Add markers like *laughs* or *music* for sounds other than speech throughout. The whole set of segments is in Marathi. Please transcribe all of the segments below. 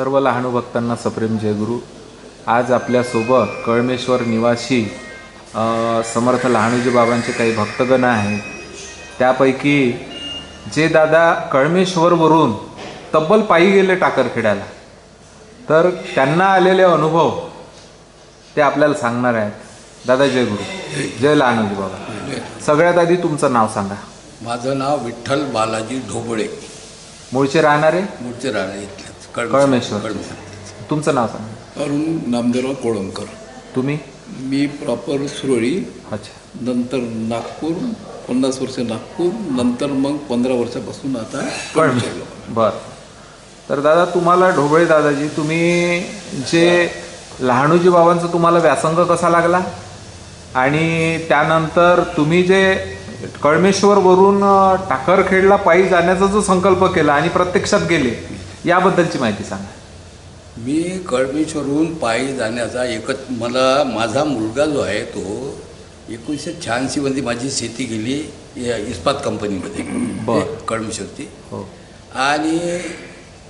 सर्व लहानू भक्तांना सप्रेम जयगुरु आज आपल्यासोबत कळमेश्वर निवासी समर्थ लहानूजी बाबांचे काही भक्तगण आहेत. त्यापैकी जे दादा कळमेश्वरवरून तब्बल पायी गेले टाकरखेड्याला. तर त्यांना आलेले अनुभव ते आपल्याला सांगणार आहेत. दादा जय गुरु. जय लहानूजी बाबा. सगळ्यात आधी तुमचं नाव सांगा. माझं नाव विठ्ठल बालाजी ढोबळे. मूळचे राहणारे? मूळचे इथलेच कळमेश्वर. कळमेश्वर तुमचं नाव सांगा. अरुण नामदेवराव कोळंबकर. तुम्ही? मी प्रॉपर सुरळी. अच्छा. नंतर नागपूर पन्नास वर्ष नागपूर नंतर मग पंधरा वर्षापासून आता कळमेश्वर बर. तर दादा तुम्हाला ढोबळे दादाजी तुम्ही जे लहानूजी बाबांचा तुम्हाला व्यासंग कसा लागला? आणि त्यानंतर तुम्ही जे कळमेश्वरवरून अ, टाकरखेडला पायी जाण्याचा जो संकल्प केला आणि प्रत्यक्षात गेले याबद्दलची माहिती सांगा. मी कळमेश्वरहून पायी जाण्याचा एकच मला माझा मुलगा जो आहे तो एकोणीसशे शहाऐंशीमध्ये माझी शेती गेली या इस्पात कंपनीमध्ये कळमेश्वरची. हो. आणि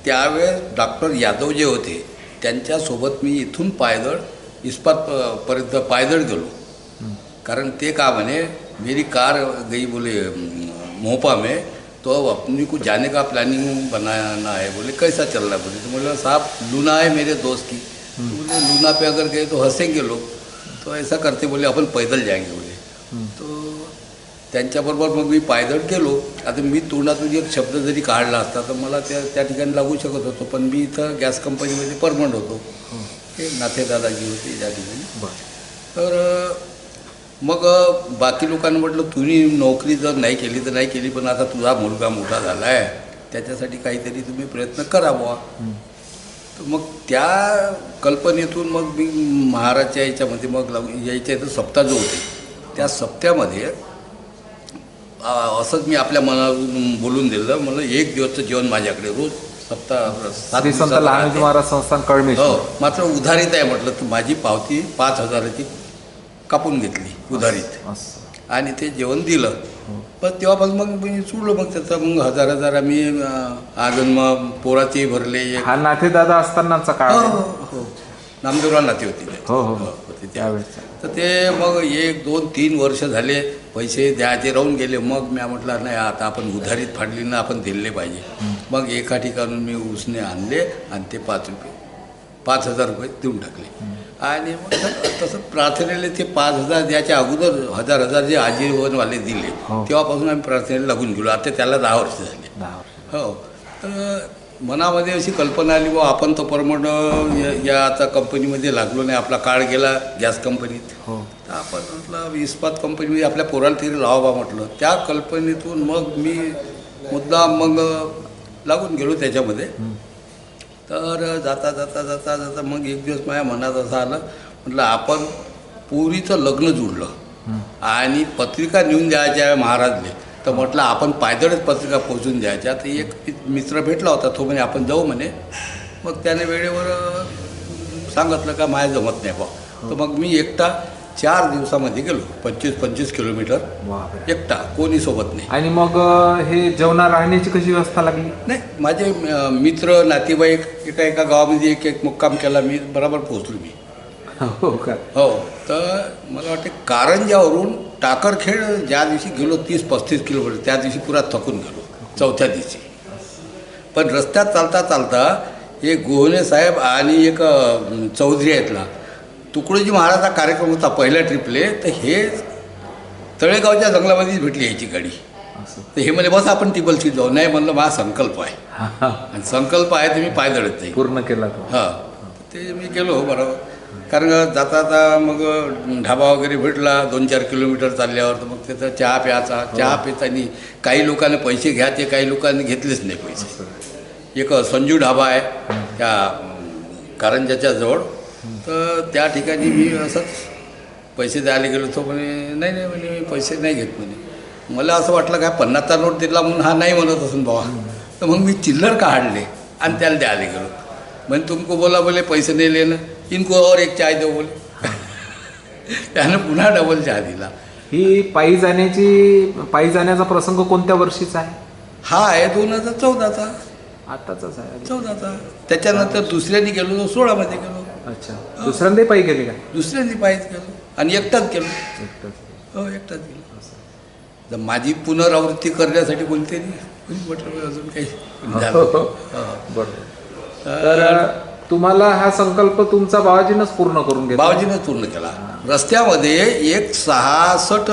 त्यावेळेस डॉक्टर यादव जे होते त्यांच्यासोबत मी इथून पायदळ इस्पात पर्यंत पायदळ गेलो. कारण ते का म्हणे मेरी कार गई बोले मोहपा में तो अब अपनी को जाने का प्लानिंग बनाना है। बोले कैसा चल रहा है? बोले तो बोले साहब लूना है मेरे दोस्त की। तो बोले लूना पे अगर गए तो हंसेंगे लोग। तो ऐसा करते बोले अपन पैदल जाएंगे। बोले। तो त्यांच्याबरोबर मग मी पायदळ गेलो आता मी तोंडातून एक शब्द जरी काढला असता तर मला त्या त्या ठिकाणी लागू शकत होतो. पण मी इथं गॅस कंपनीमध्ये परमनंट होतो. हे नाथे दादाजी होते त्या ठिकाणी. तर मग बाकी लोकांना म्हटलं तुम्ही नोकरी जर नाही केली तर नाही केली पण आता तुझा मुलगा मोठा झाला आहे त्याच्यासाठी काहीतरी तुम्ही प्रयत्न करावा. तर मग त्या कल्पनेतून मग मी महाराजच्या याच्यामध्ये मग यायच्या इथं सप्ताह जो होते त्या सप्त्यामध्ये असंच मी आपल्या मनातून बोलून दिलं. मला एक दिवसचं जेवण माझ्याकडे रोज सप्ताह हो मात्र उधारीत आहे म्हटलं तर माझी पावती पाच हजाराची कापून घेतली. उधारीत. आणि ते जेवण दिलं. पण तेव्हापासून मग मी सोडलं मग त्याचं मग हजार हजार आम्ही अजून मग पोराचे भरले हा नाथे दादा असतानाचा काळ हो. हो, हो. नामदेवराव नाते होते ते. हो, हो, हो. होते त्या त्यावेळेचा तर ते मग एक दोन तीन वर्ष झाले पैसे द्यायचे राहून गेले. मग मी म्हटलं नाही आता आपण उधारीत फाडली ना आपण दिले पाहिजे. मग एका ठिकाणून मी उसने आणले आणि ते पाच रुपये पाच हजार रुपये देऊन टाकले. आणि मग तसं- प्रार्थनेला ते पाच हजार द्यायच्या अगोदर हजार हजार जे आजीवनवाले दिले हो. तेव्हापासून आम्ही प्रार्थनेला लागून गेलो. आता त्याला दहा वर्ष झाले. दहा वर्ष हो. तर मनामध्ये अशी कल्पना आली बा आपण तर परमड या आता कंपनीमध्ये लागलो नाही आपला काळ गेला गॅस कंपनीत. हो. तर आपण म्हटलं इस्पात कंपनीमध्ये आपल्या पोराला तरी लावा बा म्हटलं. त्या कल्पनेतून मग मी मुद्दा मग लागून गेलो त्याच्यामध्ये. तर जाता जाता जाता जाता मग एक दिवस माझ्या मनात असं आलं. म्हटलं आपण पुरीचं लग्न जुळलं आणि पत्रिका नेऊन द्यायच्या महाराजले तर म्हटलं आपण पायदळच पत्रिका पोचून द्यायच्या. तर एक मित्र भेटला होता तो म्हणे आपण जाऊ म्हणे. मग त्याने वेळेवर सांगितलं का माझ्या जमत नाही बा तर मग मी एकटा चार दिवसामध्ये गेलो. पंचवीस पंचवीस किलोमीटर. एकटा कोणी सोबत नाही. आणि मग हे जेवणा राहण्याची कशी व्यवस्था लागली? नाही माझे मित्र नातेवाईक एका एका गावामध्ये एक एक मुक्काम केला मी बरोबर पोहोचलो मी. हो का? हो तर मला वाटते कारंजावरून टाकरखेड ज्या दिवशी गेलो तीस पस्तीस किलोमीटर त्या दिवशी पुरा थकून गेलो चौथ्या दिवशी. पण रस्त्यात चालता चालता एक गोहने साहेब आणि एक चौधरी आहेतला तुकडोजी महाराजचा कार्यक्रम होता पहिल्या ट्रिपले तर हे तळेगावच्या जंगलामध्येच भेटली यायची गाडी. तर हे म्हणे बस आपण टिबल सीट जाऊ. नाही म्हणलं माझा संकल्प आहे. हा, हा. आणि संकल्प आहे तर मी पाय दळत नाही. पूर्ण केला तो. हां. ते मी गेलो बरोबर. कारण जाता जाता मग ढाबा वगैरे भेटला दोन चार किलोमीटर चालल्यावर तर मग तिथं चहा प्यायचा. चहा पितानी काही लोकांनी पैसे घ्यायचे काही लोकांनी घेतलेच नाही पैसे. एक संजू ढाबा आहे त्या कारंजाच्या जवळ. तर त्या ठिकाणी मी असंच पैसे द्यायला गेलो तो म्हणे नाही नाही म्हणे मी पैसे नाही घेत म्हणे. मला असं वाटलं काय पन्नासचा नोट दिला म्हणून हा नाही म्हणत असून बाबा तर मग मी चिल्लर काढले आणि त्याला द्यायला गेलो. म्हणजे तुमको बोला बोले पैसे नाही लेणं इनको और एक चाय देऊ बोले. *laughs* त्यानं पुन्हा डबल चहा दिला. ही पायी जाण्याची पायी जाण्याचा प्रसंग कोणत्या वर्षीचा आहे? हा आहे दोन हजार चौदाचा. आताच आहे. चौदाचा. त्याच्यानंतर दुसऱ्यांनी गेलो तो सोळामध्ये गेलो अच्छा. दुसऱ्यांदा पायी गेले काय दुसऱ्यांनी पायीच गेलो आणि एकटाच गेलो एकटंच. हो एकटाच गेलो तर माझी पुनरावृत्ती करण्यासाठी कोणते नाही कोणी म्हटलं बा अजून काही? झालं. हो. बरोबर. तर तुम्हाला हा संकल्प तुमचा बाबाजीनंच पूर्ण करून घेतला? बाबाजीनं पूर्ण केला. रस्त्यामध्ये एक सहासष्ट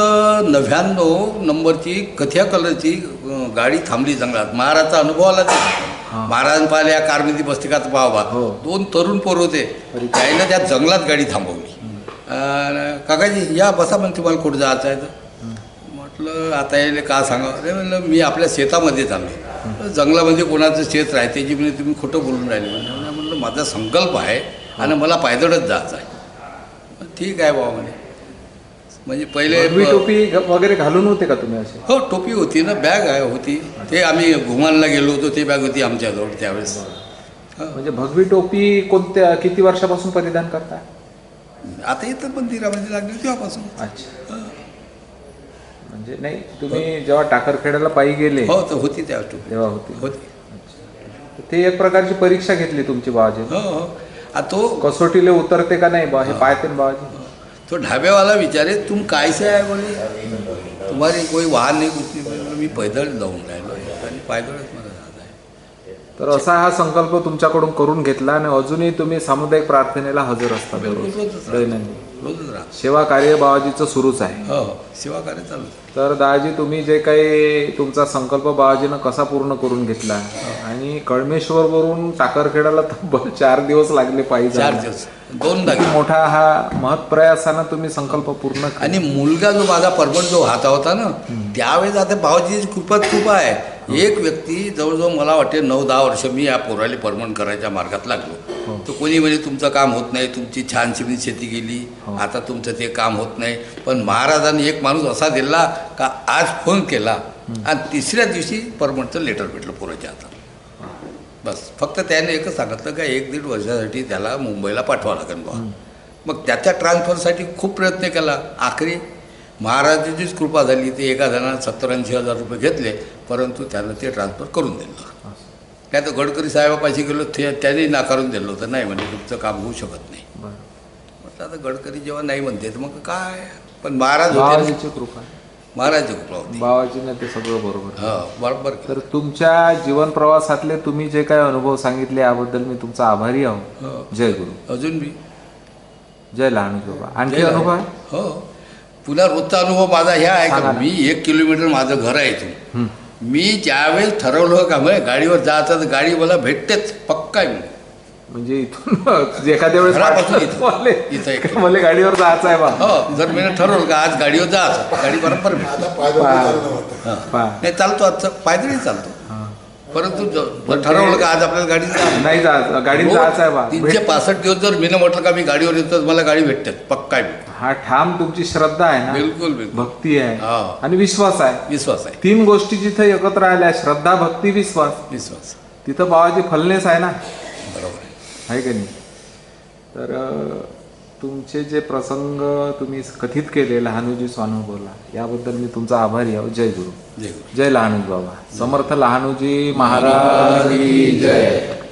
नव्याण्णव नंबरची कथ्या कलरची गाडी थांबली जंगलात. महाराजचा अनुभव आला ते. महाराज पाहिल्या या कारमध्ये बसते का? पाहा हो. दोन तरुण पोर होते. त्यानं त्या जंगलात गाडी थांबवली. काकाजी या बसा पण तुम्हाला कुठं जायचं आहे तर? म्हटलं आता यायला का सांगा अरे म्हणलं मी आपल्या शेतामध्ये चाललो जंगलामध्ये कोणाचं शेत राहते जी म्हणजे तुम्ही खोटं बोलून राहिले. म्हणजे म्हटलं माझा संकल्प आहे आणि मला पायदळच जायचं आहे. ठीक आहे बाबा म्हणे. म्हणजे पहिले टोपी वगैरे घालून होते का तुम्ही असे? हो टोपी होती ना बॅग आहे होती. ते आम्ही घुमानला गेलो होतो ते बॅग होती आमच्याजवळ त्यावेळेस. म्हणजे भगवी टोपी कोणत्या किती वर्षापासून परिधान करता आता इथं मंदिरामध्ये लागली तेव्हापासून. अच्छा. म्हणजे नाही तुम्ही जेव्हा टाकरखेड्याला पायी गेले हो तर होती त्या टोपी. तेव्हा होती. होती. ते एक प्रकारची परीक्षा घेतली तुमची बाबाजी हो हो. आ तो कसोटीला उतरते का नाही बा? हे पाहते ना बाबाजी तो ढाब्यावाला विचारे तुम कायसे आहे बोले तुम्हारी कोई वाहन नाही बोले, मी पैदल जाऊन राहिलो. आणि पायदळच मला जात आहे. तर असा हा संकल्प तुमच्याकडून करून घेतला आणि अजूनही तुम्ही सामुदायिक प्रार्थनेला हजर असता. दैनंदिन. सेवा कार्य बाबाजीचं सुरूच आहे. हो हो सेवा कार्य चालू. तर दादाजी तुम्ही जे काही तुमचा संकल्प बाबाजीनं कसा पूर्ण करून घेतला? आणि कळमेश्वरवरून टाकरखेड्याला तब्बल चार दिवस लागले पाहिजे चार दिवस. गेलो. मोठा हा महत्प्रयासानं तुम्ही संकल्प पूर्ण केला. आणि मुलगा जो माझा परमट जो हाता होता ना त्यावेळेस आता भाऊजीची कृपा खूप आहे. एक व्यक्ती जवळजवळ मला वाटते नऊ दहा वर्ष मी या पोराले परमण करायच्या मार्गात लागलो. तर कोणी म्हणे तुमचं काम होत नाही तुमची छानशी मी शेती गेली आता तुमचं ते काम होत नाही. पण महाराजांनी एक माणूस असा दिला का आज फोन केला आणि तिसऱ्या दिवशी परमणचं लेटर भेटलं पोराच्या हातात. बस. फक्त त्याने एकच सांगितलं का एक दीड वर्षासाठी त्याला मुंबईला पाठवावं लागेल बा मग त्याच्या ट्रान्सफरसाठी खूप प्रयत्न केला. आखरी महाराजांचीच कृपा झाली. ते एका जणानं सत्तर ऐंशी हजार रुपये घेतले परंतु त्यानं ते ट्रान्सफर करून दिलं. काय तर गडकरी साहेबापाशी गेलो ते त्यांनी नाकारून दिलं होतं. नाही म्हणजे तुमचं काम होऊ शकत नाही. म्हटलं आता गडकरी जेव्हा नाही म्हणते तर मग काय? पण महाराज होते कृपा. महाराजची कृपा होती. बाबाजीने ते सगळं बरोबर. हा बरोबर. तर तुमच्या जीवन प्रवासातले तुम्ही जे काही अनुभव सांगितले याबद्दल मी तुमचा आभारी आहो. हो. जय गुरु. अजून मी जय लहान बाबा. आणखी अनुभव आहे? हो. पुन्हा रोजचा अनुभव माझा ह्या आहे का. मी एक किलोमीटर माझं घर आहे इथून. मी ज्यावेळेस ठरवलं का म्हणजे गाडीवर जायचं तर गाडी मला भेटतेच पक्का आहे मी म्हणजे इथून *laughs* एखाद्या वेळेस घरापासून इथं. इथं एक- मला गाडीवर जायचं आहे बा हो जर मी ठरवलं का आज गाडीवर जायचं गाडी बरोबर भेटते पहा. हां. पहा. नाही चालतो आजचं पायदळी चालतो हा. परंतु ठरवलं का आज आपल्याला गाडी नाही जायचं गाडीत जायचं आहे बा तीनशे पासष्ट दिवस जर मी म्हटलं का मी गाडीवर येतो तर मला गाडी भेटते पक्का आहे. हा ठाम तुमची श्रद्धा आहे ना? बिलकुल बिलकुल. भक्ती आहे. हा. आणि विश्वास आहे. विश्वास आहे. तीन गोष्टी जिथे एकत्र आल्या श्रद्धा भक्ती विश्वास विश्वास. तिथं बाबाजी फलनेस आहे ना? बरोबर आहे. आहे का नाही? तर अ, तुमचे जे प्रसंग तुम्ही कथित केले लहानूजी स्वानुभवला याबद्दल मी तुमचा आभारी आहो. जय गुरु. जय गुरु. जय लहानूजी बाबा. समर्थ लहानूजी महाराज जय.